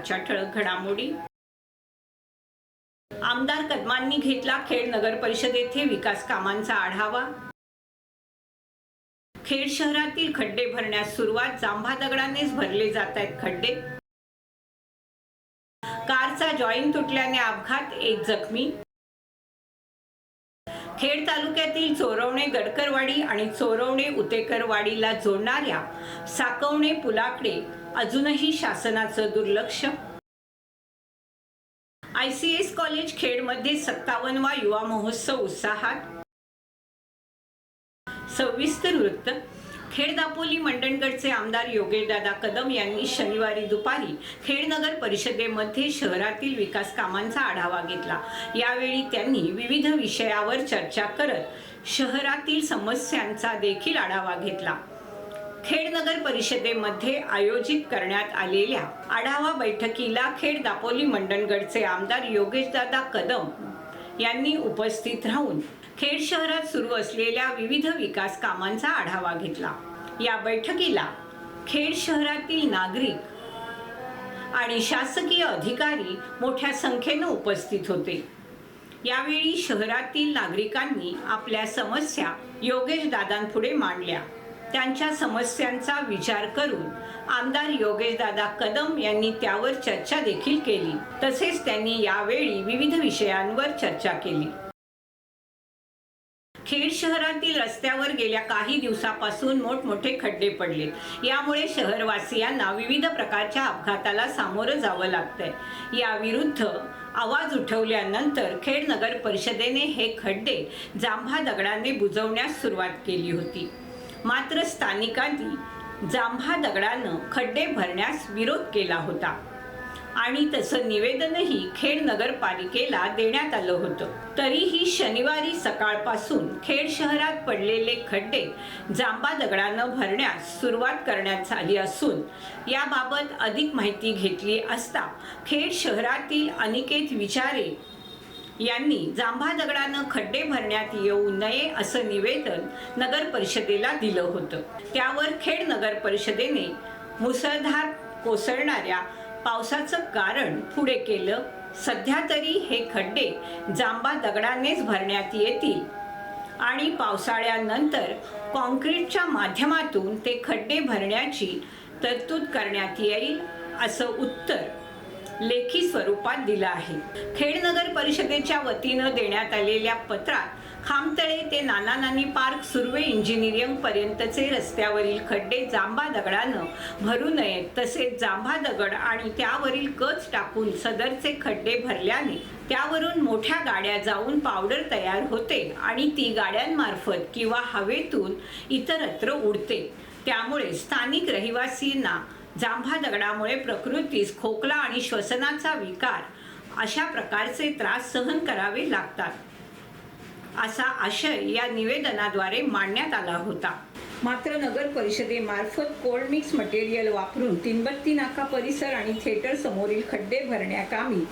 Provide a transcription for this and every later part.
आजच्या ठळक घडामोडी. आमदार कदमांनी घेतला खेड नगर परिषद येथे विकास कामांचा आढावा. खेड शहरातील खड्डे भरण्यास सुरुवात जांभा दगडानेच भरले जात आहेत खड्डे. कारचा जॉईन तुटल्याने अपघात एक जखमी. खेड तालुक्यातील चोरवणे गडकरवाडी आणि चोरवणे उतेकरवाडीला जोडणाऱ्या साकवणे पुलाकडे अजूनही शासनाचं दुर्लक्ष? आय सी एस कॉलेज खेडमध्ये सत्तावन्नवा युवा महोत्सव उत्साहात? सविस्तर वृत्त. खेड दापोली मंडणगडचे आमदार योगेशदादा कदम यांनी शनिवारी दुपारी खेड नगर परिषदेमध्ये शहरातील विकास कामांचा आढावा घेतला. यावेळी त्यांनी विविध विषयावर चर्चा करत शहरातील समस्यांचा देखील आढावा घेतला. खेड नगर परिषदेमध्ये आयोजित करण्यात आलेल्या आढावा बैठकीला खेड दापोली मंडणगडचे आमदार योगेशदादा कदम यांनी उपस्थित राहून खेड शहरात सुरू असलेल्या विविध विकास कामांचा आढावा घेतला. या बैठकीला खेड शहरातील नागरिक आणि शासकीय अधिकारी मोठ्या संख्येनं उपस्थित होते. यावेळी शहरातील नागरिकांनी आपल्या समस्या योगेश दादांपुढे मांडल्या. त्यांच्या समस्यांचा विचार करून आमदार योगेशदादा कदम यांनी त्यावर चर्चा देखील केली. तसेच त्यांनी यावेळी विविध विषयांवर चर्चा केली. खेड शहरातील रस्त्यावर गेल्या काही दिवसापासून मोठमोठे खड्डे पडले. यामुळे शहरवासियांना विविध प्रकारच्या अपघाताला सामोरं जावं लागतंय. याविरुद्ध आवाज उठवल्यानंतर खेड नगर परिषदेने हे खड्डे जांभा दगडाने बुजवण्यास सुरुवात केली होती. मात्र स्थानिकांनी जांभा दगडानं खड्डे भरण्यास विरोध केला होता. आणि तसं निवेदनही खेड नगरपालिकेला देण्यात आलं होतं. तरीही शनिवारी सकाळपासून खेड शहरात पडलेले खड्डे जांबा दगडानं भरण्यास सुरुवात करण्यात आली असून याबाबत अधिक माहिती घेतली असता खेड शहरातील अनिकेत विचारे यांनी जांभा दगडानं खड्डे भरण्यात येऊ नये असं निवेदन नगर परिषदेला दिलं होतं. त्यावर खेड नगर परिषदेने मुसळधार कोसळणाऱ्या पावसाचं कारण पुढे केलं. सध्या तरी हे खड्डे जांबा दगडानेच भरण्यात येतील. आणि पावसाळ्यानंतर कॉन्क्रीटच्या माध्यमातून ते खड्डे भरण्याची तरतूद करण्यात येईल असं उत्तर लेखी स्वरूपात दिलं आहे. खेड नगर परिषदेच्या वतीनं देण्यात आलेल्या पत्रात खामतळे ते नाना नानी पार्क सुर्वे इंजिनिअरिंग पर्यंतचे रस्त्यावरील खड्डे जांभा दगडानं भरू नयेत. तसेच जांभा दगड आणि त्यावरील कच टाकून सदरचे खड्डे भरल्याने त्यावरून मोठ्या गाड्या जाऊन पावडर तयार होते आणि ती गाड्यांमार्फत किंवा हवेतून इतरत्र उडते. त्यामुळे स्थानिक रहिवासींना जांभा दगडामुळे प्रकृतीस खोकला आणि श्वसनाचा विकार अशा प्रकारचे त्रास सहन करावे लागतात. असा आशय या निवेदनाद्वारे मांडण्यात आला होता. मात्र नगर परिषदेमार्फत कोल्ड मिक्स मटेरियल वापरून तीनबत्ती नाका परिसर आणि थिएटर समोरील खड्डे भरण्याकामी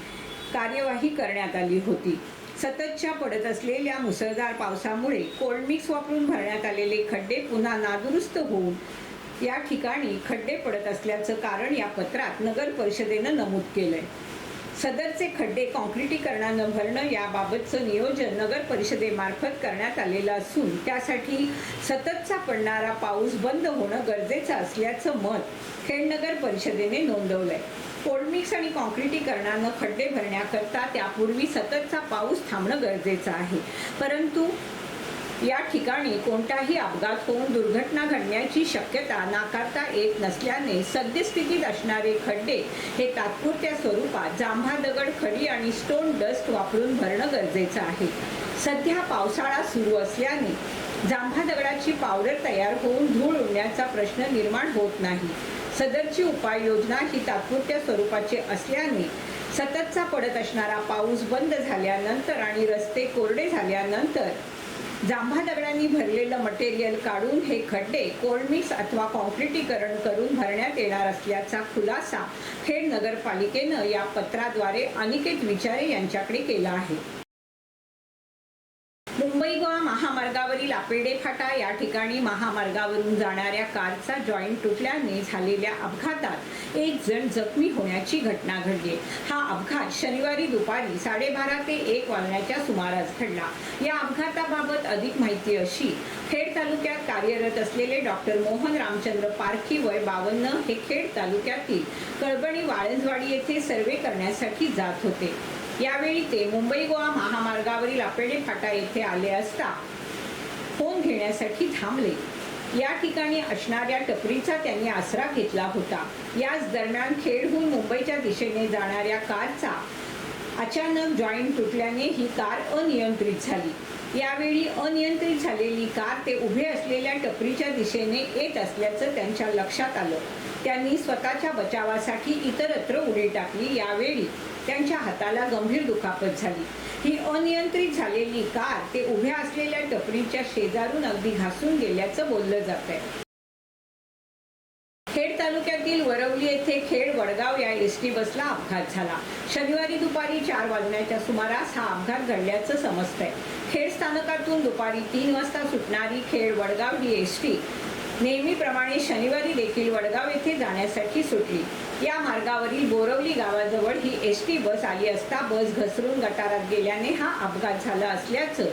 कार्यवाही करण्यात आली होती. सततच्या पडत असलेल्या मुसळधार पावसामुळे कोल्ड मिक्स वापरून भरण्यात आलेले खड्डे पुन्हा नादुरुस्त होऊन या ठिकाणी खड्डे पडत असल्याचं कारण या पत्रात नगर परिषदेनं नमूद केलंय. सदरचे खड्डे कॉन्क्रिटीकरणानं भरणं याबाबतचं नियोजन नगर परिषदेमार्फत करण्यात आलेलं असून त्यासाठी सततचा पडणारा पाऊस बंद होणं गरजेचं असल्याचं मत खेड नगर परिषदेने नोंदवलंय. कोल्डमिक्स आणि कॉन्क्रिटीकरणानं खड्डे भरण्याकरता त्यापूर्वी सततचा पाऊस थांबणं गरजेचं आहे. परंतु या ठिकाणी कोणताही अपघात होऊन दुर्घटना घडण्याची शक्यता नाकारता येत नसल्याने सद्यस्थितीत असणारे खड्डे हे तात्पुरत्या स्वरूपात जांभा दगड खडी आणि स्टोन डस्ट वापरून भरणं गरजेचं आहे. सध्या पावसाळा सुरू असल्याने जांभा दगडाची पावडर तयार होऊन धूळ उडण्याचा प्रश्न निर्माण होत नाही. सदरची उपाययोजना ही तात्पुरत्या स्वरूपाची असल्याने सततचा पडत असणारा पाऊस बंद झाल्यानंतर आणि रस्ते कोरडे झाल्यानंतर जांभा दगडांनी भरलेलं मटेरियल काढून हे खड्डे कोल्डमिक्स अथवा कॉन्क्रिटीकरण करून भरण्यात येणार असल्याचा खुलासा खेड नगरपालिकेनं या पत्राद्वारे अनिकेत विचारे यांच्याकडे केला आहे मुंबई गोवा महामार्गावरील फाटा या ठिकाणी महामार्गावरून जाणाऱ्या कारचा जॉईंट तुटल्याने झालेल्या अपघातात एक जण जखमी होण्याची घटना घडली. हा अपघात शनिवारी दुपारी साडेबारा ते एक वाजण्याच्या सुमारास घडला. या अपघाताबाबत अधिक माहिती अशी खेड तालुक्यात कार्यरत असलेले डॉक्टर मोहन रामचंद्र पारखी वय बावन्न हे खेड तालुक्यातील कळबणी वाळंजवाडी येथे सर्वे करण्यासाठी जात होते. यावेळी ते मुंबई गोवा महामार्गावरील आपेडे फाटा येथे आले असता फोन घेण्यासाठी थांबले. या ठिकाणी असणाऱ्या टपरीचा त्यांनी आसरा घेतला होता. याच दरम्यान खेडहून मुंबईच्या दिशेने जाणाऱ्या कारचा अचानक जॉईंट तुटल्याने ही कार अनियंत्रित झाली. यावेळी अनियंत्रित झालेली कार ते उभे असलेल्या टपरीच्या दिशेने येत असल्याचं त्यांच्या लक्षात आलं. त्यांनी स्वतःच्या बचावासाठी इतरत्र उडी टाकली. यावेळी त्यांच्या हाताला गंभीर दुखापत झाली. ही अनियंत्रित झालेली कार ते उभ्या असलेल्या टपरीच्या शेजारून अगदी घासून गेल्याचं बोललं जात आहे खेड तालुक्यातील वरवली येथे खेड वडगाव या एस टी बसला अपघात झाला. शनिवारी दुपारी चार वाजण्याच्या सुमारास हा अपघात घडल्याचं समजतंय. खेड स्थानकातून दुपारी तीन वाजता सुटणारी खेड वडगाव ही एस टी नेहमीप्रमाणे शनिवारी देखील वडगाव येथे जाण्यासाठी सुटली. या मार्गावरील बोरवली गावाजवळ ही एस टी बस आली असता बस घसरून गटारात गेल्याने हा अपघात झाला असल्याचं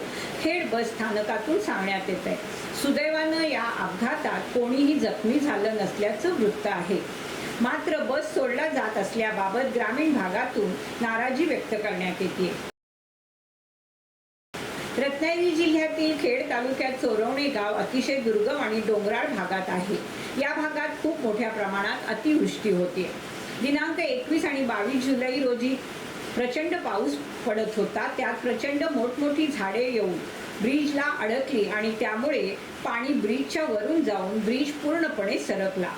खेड बस स्थानकातून सांगण्यात येत आहे सुदैवानं या अपघातात कोणीही जखमी झालं नसल्याचं वृत्त आहे. मात्र बस सोडला जात असल्याबाबत ग्रामीण भागातून नाराजी व्यक्त करण्यात येते रत्नागिरी जिल्ह्यातील खेड तालुक्यात चोरवणे गाव अतिशय दुर्गम आणि डोंगराळ भागात आहे. या भागात खूप मोठ्या प्रमाणात अतिवृष्टी होते. दिनांक एकवीस आणि बावीस जुलै रोजी प्रचंड पाऊस पडत होता. त्यात प्रचंड मोठमोठी झाडे येऊन ब्रिजला अडकली आणि त्यामुळे पाणी ब्रिजच्या वरून जाऊन ब्रिज पूर्णपणे सरकला.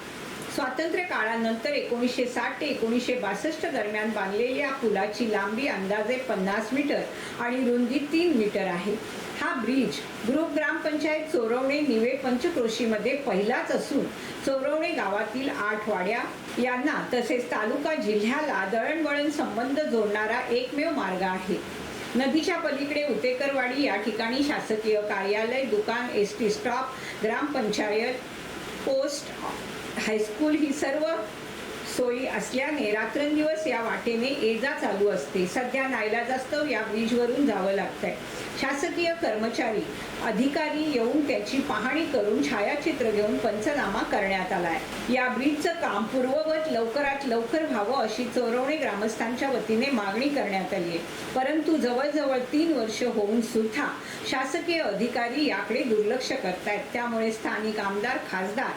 स्वातंत्र्य काळानंतर एकोणीसशे साठ ते एकोणीसशे बासष्ट दरम्यान बांधलेल्या पुलाची लांबी अंदाजे पन्नास मीटर आणि रुंदी तीन मीटर आहे. हा ब्रिज ग्रुप ग्रामपंचायत चोरवणे निवे पंचक्रोशीमध्ये पहिलाच असून चोरवणे गावातील आठ वाड्या यांना तसेच तालुका जिल्ह्याला दळणवळण संबंध जोडणारा एकमेव मार्ग आहे. नदीच्या पलीकडे उतेकरवाडी या ठिकाणी शासकीय कार्यालय दुकान S T stop gram panchayat post high school ही सर्व सोयी असल्याने रात्रंदिवस या वाटेने ये जा चालू असते. सध्या नाईलाजास्तव या ब्रिजवरून जावं लागतंय. शासकीय कर्मचारी अधिकारी येऊन त्याची पाहणी करून छायाचित्र घेऊन पंचनामा करण्यात आलाय. या ब्रिजचं काम पूर्ववत लवकरात लवकर व्हावं अशी चोरवणे ग्रामस्थांच्या वतीने मागणी करण्यात आली आहे. परंतु जवळजवळ तीन वर्ष होऊन सुद्धा शासकीय अधिकारी याकडे दुर्लक्ष करतायत. त्यामुळे स्थानिक आमदार खासदार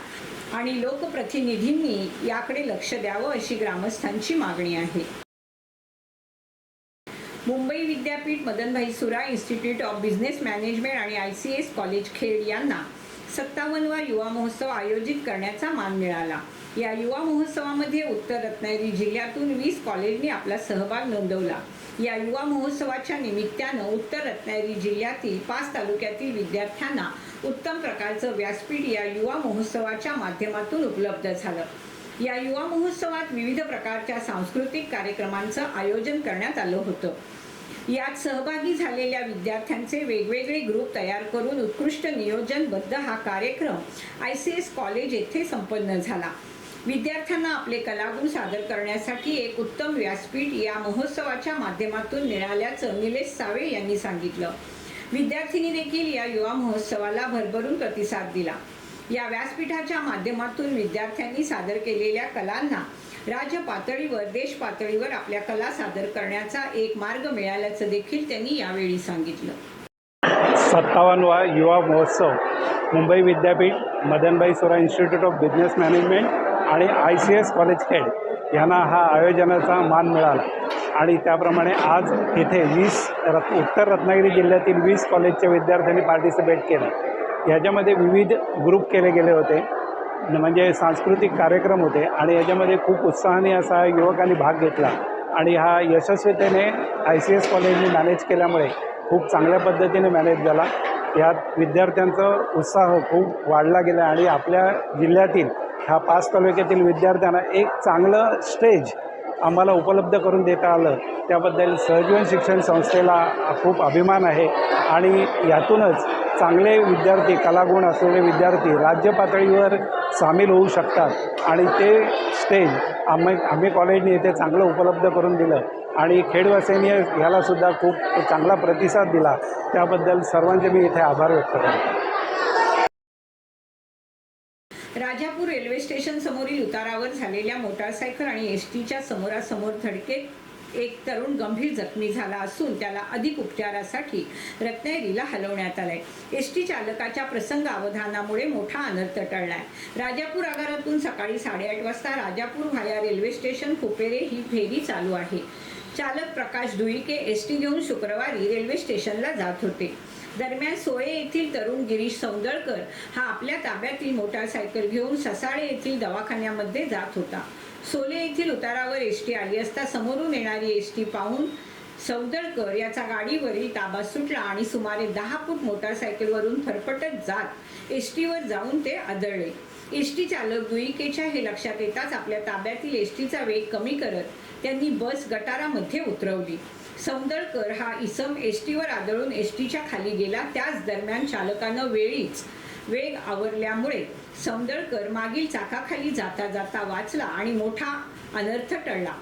आणि लोकप्रतिनिधींनी याकडे लक्ष द्यावं अशी ग्रामस्थांची मागणी आहे. मुंबई विद्यापीठ Madanbhai Sura institute of business management आणि I C S college Khed यांना सत्तावन्नवा युवा महोत्सव आयोजित करण्याचा मान मिळाला. या युवा महोत्सवामध्ये उत्तर रत्नागिरी जिल्ह्यातून वीस कॉलेजनी आपला सहभाग नोंदवला. या युवा महोत्सवाच्या निमित्तानं उत्तर रत्नागिरी जिल्ह्यातील पाच तालुक्यातील विद्यार्थ्यांना उत्तम प्रकारचं व्यासपीठ या युवा महोत्सवाच्या माध्यमातून उपलब्ध झालं. या युवा महोत्सवात विविध प्रकारच्या सांस्कृतिक कार्यक्रमांचं आयोजन करण्यात आलं होतं. यात सहभागी झालेल्या विद्यार्थ्यांचे वेगवेगळे ग्रुप तयार करून उत्कृष्ट नियोजनबद्ध हा कार्यक्रम आय सी एस कॉलेज येथे संपन्न झाला. विद्यार्थ्यांना आपले कलागुण सादर करण्यासाठी एक उत्तम व्यासपीठ या महोत्सवाच्या माध्यमातून मिळाल्याचं निलेश सावे यांनी सांगितलं. विद्यार्थिनी देखील या युवा महोत्सवाला भरभरून प्रतिसाद दिला. या व्यासपीठाच्या माध्यमातून विद्यार्थ्यांनी सादर केलेल्या कलांना राज्य पातळीवर देश पातळीवर आपल्या कला सादर करण्याचा एक मार्ग मिळाल्याचं देखील त्यांनी यावेळी सांगितलं. सत्तावन्नवा युवा महोत्सव मुंबई विद्यापीठ Madanbai Sora institute of business management आणि I C S college Khed यांना हा आयोजनाचा मान मिळाला. आणि त्याप्रमाणे आज इथे वीस रत् उत्तर रत्नागिरी जिल्ह्यातील वीस कॉलेजच्या विद्यार्थ्यांनी पार्टिसिपेट केलं. याच्यामध्ये विविध ग्रुप केले गेले होते. म्हणजे सांस्कृतिक कार्यक्रम होते आणि याच्यामध्ये खूप उत्साहाने असा युवकांनी भाग घेतला. आणि हा यशस्वीतेने आय सी एस कॉलेजने मॅनेज केल्यामुळे खूप चांगल्या पद्धतीने मॅनेज झाला. यात विद्यार्थ्यांचा उत्साह खूप वाढला गेला आणि आपल्या जिल्ह्यातील ह्या पाच तालुक्यातील विद्यार्थ्यांना एक चांगलं स्टेज आम्हाला उपलब्ध करून देता आलं त्याबद्दल सहजीवन शिक्षण संस्थेला खूप अभिमान आहे. आणि यातूनच चांगले विद्यार्थी कलागुण असलेले विद्यार्थी राज्य पातळीवर सामील होऊ शकतात. आणि ते स्टेज आम्ही आम्ही कॉलेजने इथे चांगलं उपलब्ध करून दिलं. आणि खेडवासियांनी ह्यालासुद्धा खूप चांगला प्रतिसाद दिला. त्याबद्दल सर्वांचे मी इथे आभार व्यक्त करतो. राजापूर रेल्वे स्टेशन समोरील उतारावर झालेल्या मोटारसायकल आणि एस टीच्या समोरासमोर धडकेत एक तरुण गंभीर जखमी झाला असून त्याला अधिक उपचारासाठी रत्नागिरीला हलवण्यात आलंय. एस टी चालकाच्या प्रसंग अवधानामुळे मोठा अनर्थ टळलाय. राजापूर आगारातून सकाळी साडेआठ वाजता Rajapur via railway station Khupere ही फेरी चालू आहे. चालक प्रकाश दुईके एस टी घेऊन शुक्रवारी रेल्वे स्टेशनला जात होते. दरम्यान सोये येथील तरुण गिरीश सौंदळकर हा आपल्या ताब्यातील मोटारसायकल घेऊन ससाळे येथील दवाखान्यामध्ये जात होता. सोले येथील उतारावर एस टी आली असता समोरून येणारी एस टी पाहून सौदळकर याचा गाडीवरील ताबा सुटला आणि सुमारे दहा फूट मोटारसायकलवरून फरफटत जात एस टीवर जाऊन ते आदळले. एस टी चालक दुईकेच्या हे लक्षात येताच आपल्या ताब्यातील एस टीचा वेग कमी करत त्यांनी बस गटारामध्ये उतरवली. समदळकर हा इसम एस टीवर आदळून एस टीच्या खाली गेला. त्याच दरम्यान चालकानं वेळीच वेग आवरल्यामुळे समदळकर मागील चाकाखाली जाता जाता वाचला आणि मोठा अनर्थ टळला.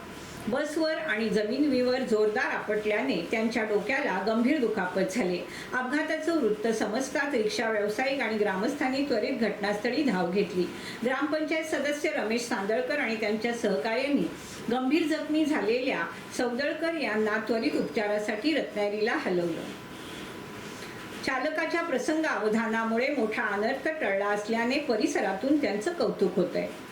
बसवर आणि जमिनीवर जोरदार आपटल्याने त्यांच्या डोक्याला गंभीर दुखापत झाली. अपघाताचं वृत्त समजताच रिक्षा व्यावसायिक आणि ग्रामस्थांनी त्वरित घटनास्थळी धाव घेतली. ग्रामपंचायत सदस्य रमेश सांदळकर आणि त्यांच्या सहकार्यांनी गंभीर जखमी झालेल्या सौदळकर यांना त्वरित उपचारासाठी रत्नागिरीला हलवलं. चालकाच्या प्रसंग अवधानामुळे मोठा अनर्थ टळला असल्याने परिसरातून त्यांचं कौतुक होत आहे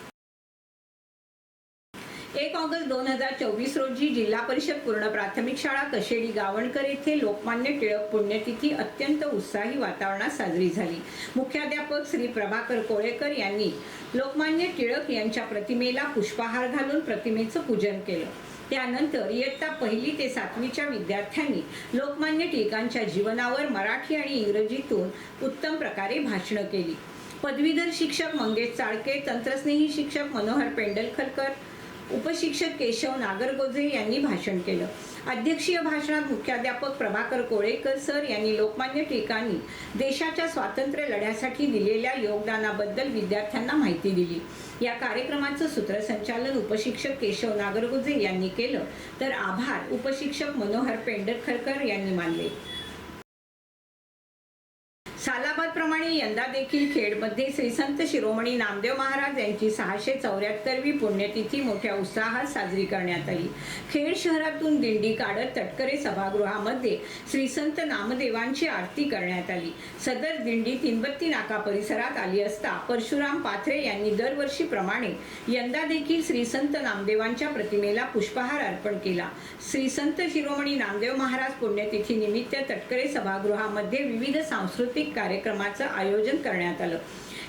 एक ऑगस्ट दोन हजार चोवीस रोजी जिल्हा परिषद पूर्ण प्राथमिक शाळा कशेडी गावणकर येथे लोकमान्य टिळक पुण्यतिथी अत्यंत उत्साही वातावरणात साजरी झाली. मुख्याध्यापक श्री प्रभाकर कोळेकर यांनी लोकमान्य टिळक यांच्या प्रतिमेला पुष्पहार घालून प्रतिमेचं पूजन केलं. त्यानंतर इयत्ता पहिली ते सातवीच्या विद्यार्थ्यांनी लोकमान्य टिळकांच्या जीवनावर मराठी आणि इंग्रजीतून उत्तम प्रकारे भाषणं केली. पदवीधर शिक्षक मंगेश चाळके तंत्रस्नेही शिक्षक मनोहर पेंडलखलकर उपशिक्षक केशव नागरगोजे यांनी भाषण केलं. अध्यक्षीय भाषणात मुख्याध्यापक प्रभाकर कोळेकर सर यांनी लोकमान्य टिळकांनी देशाच्या स्वातंत्र्य लढ्यासाठी दिलेल्या योगदानाबद्दल विद्यार्थ्यांना माहिती दिली. या कार्यक्रमाचं सूत्रसंचालन उपशिक्षक केशव नागरगुजे यांनी केलं. तर आभार उपशिक्षक मनोहर पेंडरखरकर यांनी मानले. साला प्रमाणे यंदा देखील खेडमध्ये श्री संत शिरोमणी नामदेव महाराज यांची सहाशे चौऱ्याहत्तरवी पुण्यतिथी मोठ्या उत्साहात साजरी करण्यात आली. खेड शहरातून दिंडी काढत तटकरे सभागृहामध्ये श्री संत नामदेवांची आरती करण्यात आली. सदर दिंडी तिनबत्ती नाका परिसरात आली असता परशुराम पाथरे यांनी दरवर्षीप्रमाणे यंदा देखील श्री संत नामदेवांच्या प्रतिमेला पुष्पहार अर्पण केला. श्री संत शिरोमणी नामदेव महाराज पुण्यतिथी निमित्त तटकरे सभागृहामध्ये विविध सांस्कृतिक कार्यक्रमाचं आयोजन करण्यात आलं.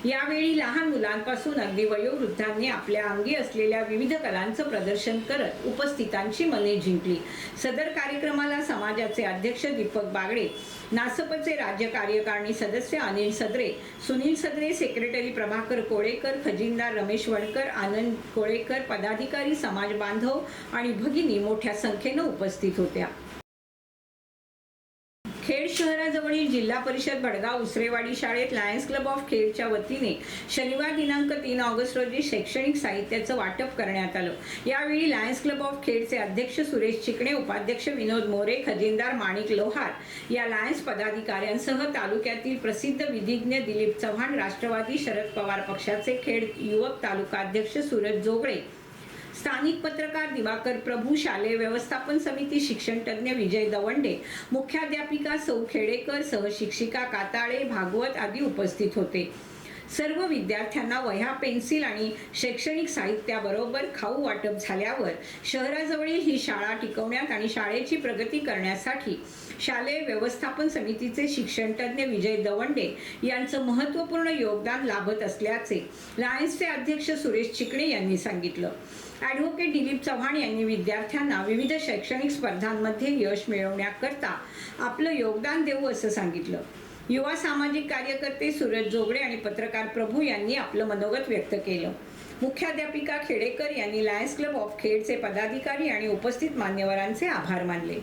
यावेळी लहान मुलांपासून अगदी वयोवृद्धांनी आपल्या अंगी असलेल्या विविध कलांचं प्रदर्शन करत उपस्थितांची मने जिंकली. सदर कार्यक्रमाला समाजाचे अध्यक्ष दीपक बागडे नासपचे राज्य कार्यकारिणी सदस्य अनिल सदरे सुनील सदरे सेक्रेटरी प्रभाकर कोळेकर खजिनदार रमेश वणकर आनंद कोळेकर पदाधिकारी समाज बांधव आणि भगिनी मोठ्या संख्येनं उपस्थित होत्या. खेड शहराजवळील जिल्हा परिषद भडगाव उसरेवाडी शाळेत लायन्स क्लब ऑफ खेडच्या वतीने शनिवार दिनांक तीन ऑगस्ट रोजी शैक्षणिक साहित्याचं वाटप करण्यात आलं. यावेळी लायन्स क्लब ऑफ खेडचे अध्यक्ष सुरेश चिकणे उपाध्यक्ष विनोद मोरे खजिनदार माणिक लोहार या लायन्स पदाधिकाऱ्यांसह तालुक्यातील प्रसिद्ध विधिज्ञ दिलीप चव्हाण राष्ट्रवादी शरद पवार पक्षाचे खेड युवक तालुका अध्यक्ष सूरज जोगळे स्थानिक पत्रकार दिवाकर प्रभू शालेय व्यवस्थापन समिती शिक्षण तज्ज्ञ विजय दवंडे मुख्याध्यापिका सौ खेडेकर सहशिक्षिका काताळे भागवत आदी उपस्थित होते. सर्व विद्यार्थ्यांना वह्या पेन्सिल आणि शैक्षणिक साहित्याबरोबर खाऊ वाटप झाल्यावर शहराजवळील ही शाळा टिकवण्यात आणि शाळेची प्रगती करण्यासाठी शालेय व्यवस्थापन समितीचे शिक्षण तज्ज्ञ विजय दवंडे यांचं महत्त्वपूर्ण योगदान लाभत असल्याचे लायन्सचे अध्यक्ष सुरेश चिकणे यांनी सांगितलं. ॲडव्होकेट दिलीप चव्हाण यांनी विद्यार्थ्यांना विविध शैक्षणिक स्पर्धांमध्ये यश मिळवण्याकरता आपलं योगदान देऊ असं सांगितलं. युवा सामाजिक कार्यकर्ते सूरज जोगडे आणि पत्रकार प्रभू यांनी आपलं मनोगत व्यक्त केलं. मुख्याध्यापिका खेडेकर यांनी लायन्स क्लब ऑफ खेडचे पदाधिकारी आणि उपस्थित मान्यवरांचे आभार मानले.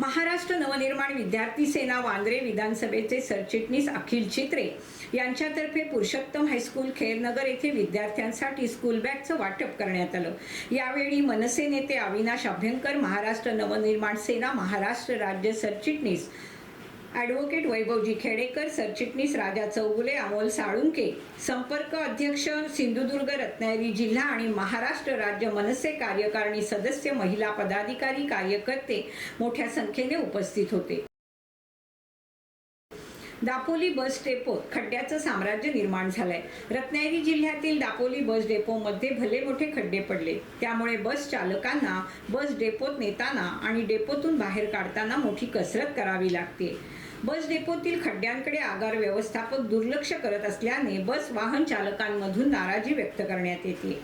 महाराष्ट्र नवनिर्माण विद्यार्थी सेना वांद्रे विधानसभेचे सरचिटणीस अखिल चित्रे यांच्यातर्फे पुरुषोत्तम हायस्कूल खेरनगर येथे विद्यार्थ्यांसाठी स्कूल बॅगचं वाटप करण्यात आलं. यावेळी मनसे नेते अविनाश अभ्यंकर महाराष्ट्र नवनिर्माण सेना महाराष्ट्र राज्य सरचिटणीस ॲडव्होकेट वैभवजी खेडेकर सरचिटणीस राजा चौगुले अमोल साळुंके संपर्क अध्यक्ष सिंधुदुर्ग रत्नागिरी जिल्हा आणि महाराष्ट्र राज्य मनसे कार्यकारिणी सदस्य महिला पदाधिकारी कार्यकर्ते मोठ्या संख्येने उपस्थित होते. दापोली बस डेपोत खड्ड्याचं साम्राज्य निर्माण झालंय. रत्नागिरी जिल्ह्यातील दापोली बस डेपोमध्ये भले मोठे खड्डे पडले त्यामुळे बस चालकांना बस डेपोत नेताना आणि डेपोतून बाहेर काढताना मोठी कसरत करावी लागते. बस डेपोतील खड्ड्यांकडे आगार व्यवस्थापक दुर्लक्ष करत असल्याने बस वाहन चालकांमधून नाराजी व्यक्त करण्यात येते.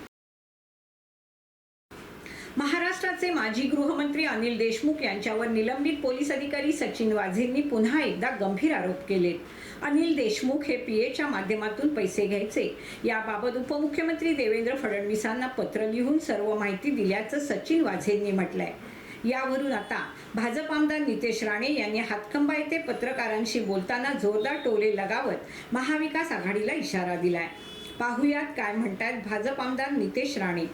महाराष्ट्राचे माजी गृहमंत्री अनिल देशमुख यांच्यावर निलंबित पोलीस अधिकारी सचिन वाझेंनी पुन्हा एकदा गंभीर आरोप केले. अनिल देशमुख हे पीएच्या माध्यमातून पैसे घ्यायचे. याबाबत उपमुख्यमंत्री देवेंद्र फडणवीसांना पत्र लिहून सर्व माहिती दिल्याचं सचिन वाझेंनी म्हटलंय. यावरून आता भाजप आमदार नितेश राणे यांनी हातखंबा येथे पत्रकारांशी बोलताना जोरदार टोले लगावत महाविकास आघाडीला इशारा दिलाय. पाहुयात काय म्हणतात भाजप आमदार नितेश राणे.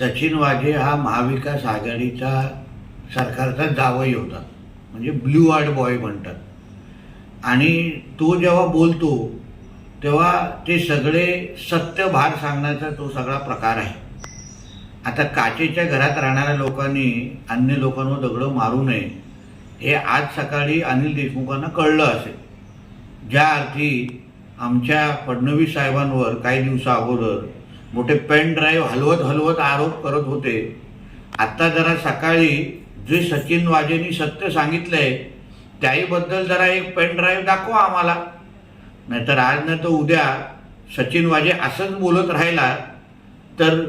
सचिन वाजे हा महाविकास आघाडीचा सरकारचा जावई होता. म्हणजे ब्ल्यू आर्ड बॉय म्हणतात. आणि तो जेव्हा बोलतो तेव्हा ते सगळे सत्य भार सांगण्याचा तो सगळा प्रकार आहे. आता काचेच्या घरात राहणाऱ्या लोकांनी अन्य लोकांवर दगडं मारू नये हे आज सकाळी अनिल देशमुखांना कळलं असेल. ज्या अर्थी आमच्या फडणवीस साहेबांवर काही दिवसा अगोदर मोठे पेन ड्राईव्ह हलवत हलवत आरोप करत होते. आत्ता जरा सकाळी जे सचिन वाजेंनी सत्य सांगितलंय त्याहीबद्दल जरा एक पेन ड्राईव्ह दाखवा आम्हाला. नाहीतर आज नाही तर उद्या सचिन वाजे असंच बोलत राहिला तर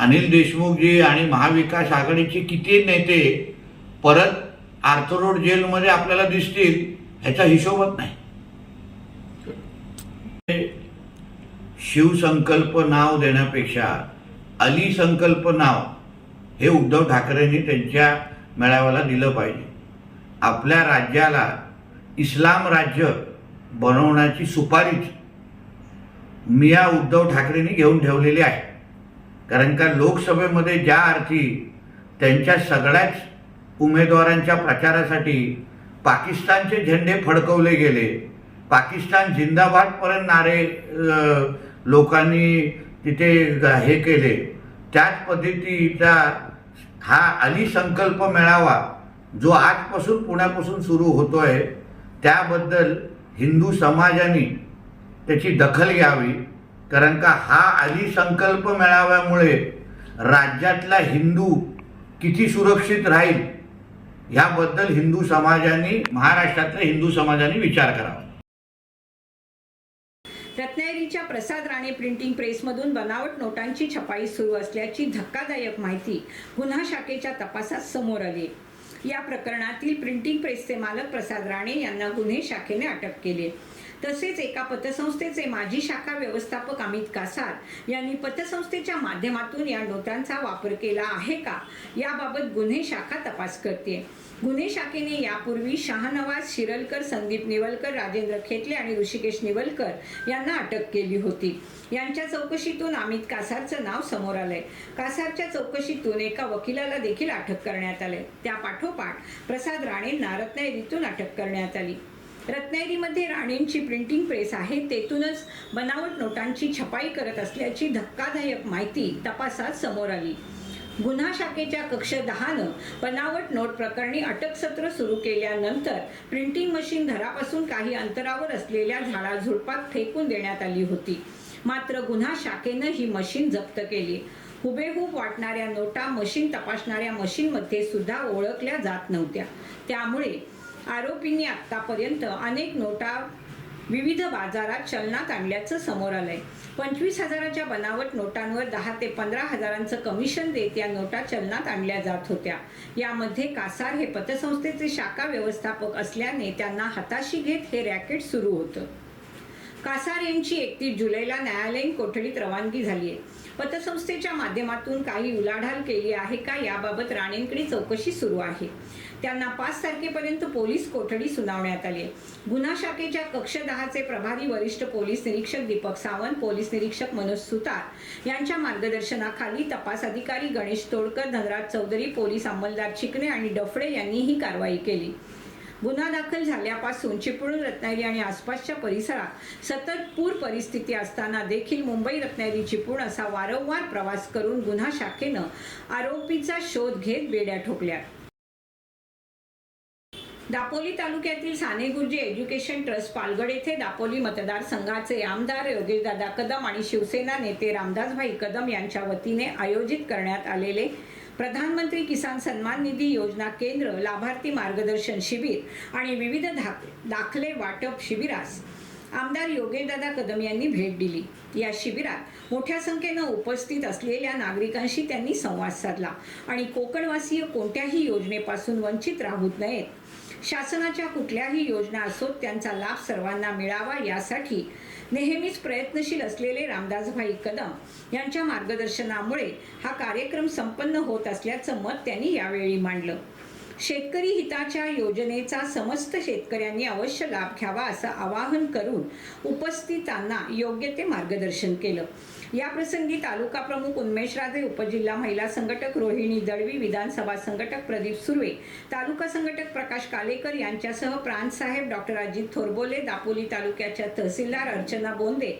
अनिल देशमुखजी आणि महाविकास आघाडीचे किती नेते परत आर्थरोड जेलमध्ये आपल्याला दिसतील ह्याचा हिशोबच नाही. शिवसंकल्प नाव देण्यापेक्षा अली संकल्प नाव हे उद्धव ठाकरेंनी त्यांच्या मेळाव्याला दिलं पाहिजे. आपल्या राज्याला इस्लाम राज्य बनवण्याची सुपारीच मिया उद्धव ठाकरेंनी घेऊन ठेवलेली आहे. कारण का लोकसभेमध्ये ज्या अर्थी त्यांच्या सगळ्याच उमेदवारांच्या प्रचारासाठी पाकिस्तानचे झेंडे फडकवले गेले पाकिस्तान जिंदाबादपर्यंत नारे लोकांनी तिथे हे केले त्याच पद्धतीचा हा अली संकल्प मेळावा जो आजपासून पुण्यापासून सुरू होतोय त्याबद्दल हिंदू समाजाने त्याची दखल घ्यावी. कारण का हा आधी संकल्प मेळाव्यामुळे राज्यातला हिंदू किती सुरक्षित राहील ह्याबद्दल हिंदू समाजाने महाराष्ट्रातल्या हिंदू समाजाने विचार करावा. रत्नागिरीच्या प्रसाद राणे प्रिंटिंग प्रेसमधून बनावट नोटांची छपाई सुरू असल्याची धक्कादायक माहिती गुन्हा शाखेच्या तपासात समोर आली. या प्रकरणातील प्रिंटिंग प्रेसचे मालक प्रसाद राणे यांना गुन्हे शाखेने अटक केली. तसेच एका पतसंस्थेचे माजी शाखा व्यवस्थापक अमित कासार यांनी पतसंस्थेच्या माध्यमातून या नोटांचा वापर केला आहे का? याबाबत गुन्हे शाखा तपास करते. गुन्हे शाखेने यापूर्वी शहानवाज शिरलकर संदीप निवलकर राजेंद्र खेटले आणि ऋषिकेश निवलकर यांना अटक केली होती. यांच्या चौकशीतून अमित कासारचं नाव समोर आलंय. कासारच्या चौकशीतून एका वकिलाला देखील अटक करण्यात आले त्या पाठोपाठ प्रसाद राणेंना रत्नागिरीतून अटक करण्यात आली. रत्नागिरीमध्ये राणेंची प्रिंटिंग प्रेस आहे. तेथूनच बनावट नोटांची छपाई करत असल्याची धक्कादायक माहिती तपासात समोर आली. गुन्हा शाखेच्या कक्ष दहानं बनावट नोट प्रकरणी अटकसत्र सुरू केल्यानंतर प्रिंटिंग मशीन घरापासून काही अंतरावर असलेल्या झाडाझुडपात फेकून देण्यात आली होती. मात्र गुन्हा शाखेनं ही मशीन जप्त केली. हुबेहूब वाटणाऱ्या नोटा मशीन तपासणाऱ्या मशीनमध्ये सुद्धा ओळखल्या जात नव्हत्या. त्यामुळे आरोपींनी आत्तापर्यंत अनेक नोटा विविध बाजारात चलनात आणल्याचं समोर आलंय. पंचवीस हजाराच्या बनावट नोटांवर दहा ते पंधरा हजारांचं कमिशन देत या नोटा चलनात आणल्या जात होत्या. यामध्ये कासार हे पतसंस्थेचे शाखा व्यवस्थापक असल्याने त्यांना हाताशी घेत हे रॅकेट सुरू होतं. कासार यांची एकतीस जुलैला न्यायालयीन कोठडीत रवानगी झाली आहे पतसंस्थेच्या माध्यमातून काही उलाढाल केली आहे का याबाबत राणेंकडे चौकशी सुरू आहे. त्यांना पाच तारखेपर्यंत पोलीस कोठडी सुनावण्यात आली गुन्हा शाखेच्या कक्ष दहाचे प्रभारी वरिष्ठ पोलीस निरीक्षक दीपक सावंत पोलीस निरीक्षक मनोज सुतार यांच्या मार्गदर्शनाखाली तपास अधिकारी गणेश तोडकर धनराज चौधरी पोलीस अंमलदार चिकणे आणि डफडे यांनी ही कारवाई केली. गुन्हा दाखल झाल्यापासून चिपळूण रत्नागिरी आणि आसपासच्या परिसरात सतत पूर परिस्थिती असताना देखील मुंबई रत्नागिरी चिपळूण असा वारंवार प्रवास करून गुन्हा शाखेनं आरोपीचा शोध घेत बेड्या ठोकल्या दापोली तालुक्यातील साने गुरुजी एज्युकेशन ट्रस्ट पालगड येथे दापोली मतदारसंघाचे आमदार योगेशदादा कदम आणि शिवसेना नेते रामदासभाई कदम यांच्या वतीने आयोजित करण्यात आलेले प्रधानमंत्री किसान सन्मान निधी योजना केंद्र लाभार्थी मार्गदर्शन शिबिर आणि विविध दाख दाखले वाटप शिबिरास आमदार योगेशदादा कदम यांनी भेट दिली. या शिबिरात मोठ्या संख्येनं उपस्थित असलेल्या नागरिकांशी त्यांनी संवाद साधला आणि कोकणवासीय कोणत्याही योजनेपासून वंचित राहूत नयेत शासनाच्या कुठल्याही योजना असोत त्यांचा लाभ सर्वांना मिळावा यासाठी नेहमीच प्रयत्नशील असलेले रामदासभाई कदम यांच्या मार्गदर्शनामुळे हा कार्यक्रम संपन्न होत असल्याचं मत त्यांनी यावेळी मांडलं. शेतकरी हिताच्या योजनेचा समस्त शेतकऱ्यांनी अवश्य लाभ घ्यावा असं आवाहन करून उपस्थितांना योग्य ते मार्गदर्शन केलं. या प्रसंगी तालुका प्रमुख उन्मेश राजे उपजिल्हा महिला संघटक रोहिणी दळवी विधानसभा संघटक प्रदीप सुर्वे तालुका संघटक प्रकाश कालेकर यांच्यासह प्रांतसाहेब डॉक्टर अजित थोरबोले दापोली तालुक्याच्या तहसीलदार अर्चना बोंदे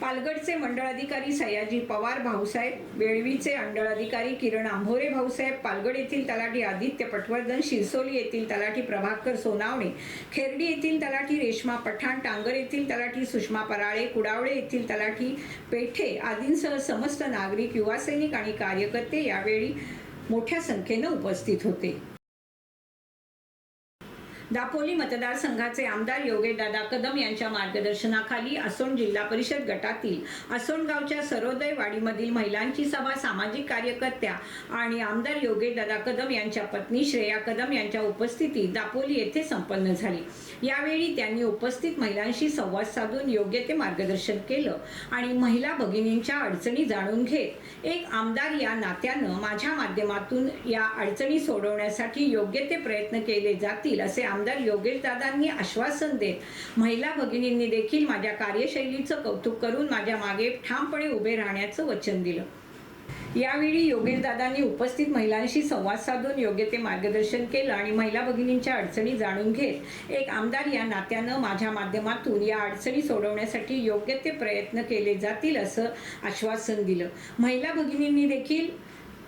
पालगडचे मंडळ अधिकारी सयाजी पवार भाऊसाहेब बेळवीचे मंडळ अधिकारी किरण आंभोरे भाऊसाहेब पालगड येथील तलाठी आदित्य पटवर्धन शिरसोली येथील तलाठी प्रभाकर सोनावणे खेरडी येथील तलाठी रेश्मा पठाण टांगर येथील तलाठी सुषमा पराळे कुडावळे येथील तलाठी पेठे आदींसह समस्त नागरिक युवासैनिक आणि कार्यकर्ते यावेळी मोठ्या संख्येनं उपस्थित होते. दापोली मतदारसंघाचे आमदार योगेशदादा कदम यांच्या मार्गदर्शनाखाली असोण जिल्हा परिषद गटातील असोणगावच्या सरोदय वाडीमधील महिलांची सभा सामाजिक कार्यकर्त्या आणि आमदार योगेशदादा कदम यांच्या पत्नी श्रेया कदम यांच्या उपस्थितीत दापोली येथे संपन्न झाली. यावेळी त्यांनी उपस्थित महिलांशी संवाद साधून योग्य ते मार्गदर्शन केलं आणि महिला भगिनींच्या अडचणी जाणून घेत एक आमदार या नात्यानं माझ्या माध्यमातून या अडचणी सोडवण्यासाठी योग्य ते प्रयत्न केले जातील असे आमदार योगेश दादांनी आश्वासन देत महिला भगिनींनी देखील माझ्या कार्यशैलीचं कौतुक करून माझ्या मागे ठामपणे उभे राहण्याचं वचन दिलं. यावेळी योगेश दादांनी उपस्थित महिलांशी संवाद साधून योग्य ते मार्गदर्शन केलं आणि महिला भगिनींच्या अडचणी जाणून घेत एक आमदार या नात्यानं माझ्या माध्यमातून या अडचणी सोडवण्यासाठी योग्य ते प्रयत्न केले जातील असं आश्वासन दिलं. महिला भगिनींनी देखील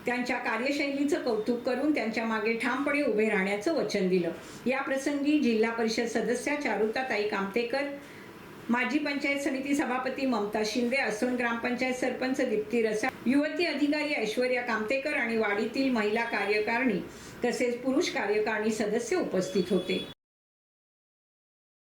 त्यांच्या कार्यशैलीचं कौतुक करून त्यांच्या मागे ठामपणे उभे राहण्याचं वचन दिलं. या प्रसंगी जिल्हा परिषद सदस्या चारुताताई कामतेकर माजी पंचायत समिती सभापती ममता शिंदे असून ग्रामपंचायत सरपंच दीप्ती रसा युवती अधिकारी ऐश्वर्या कामतेकर आणि वाडीतील महिला कार्यकारिणी तसेच पुरुष कार्यकारिणी सदस्य उपस्थित होते.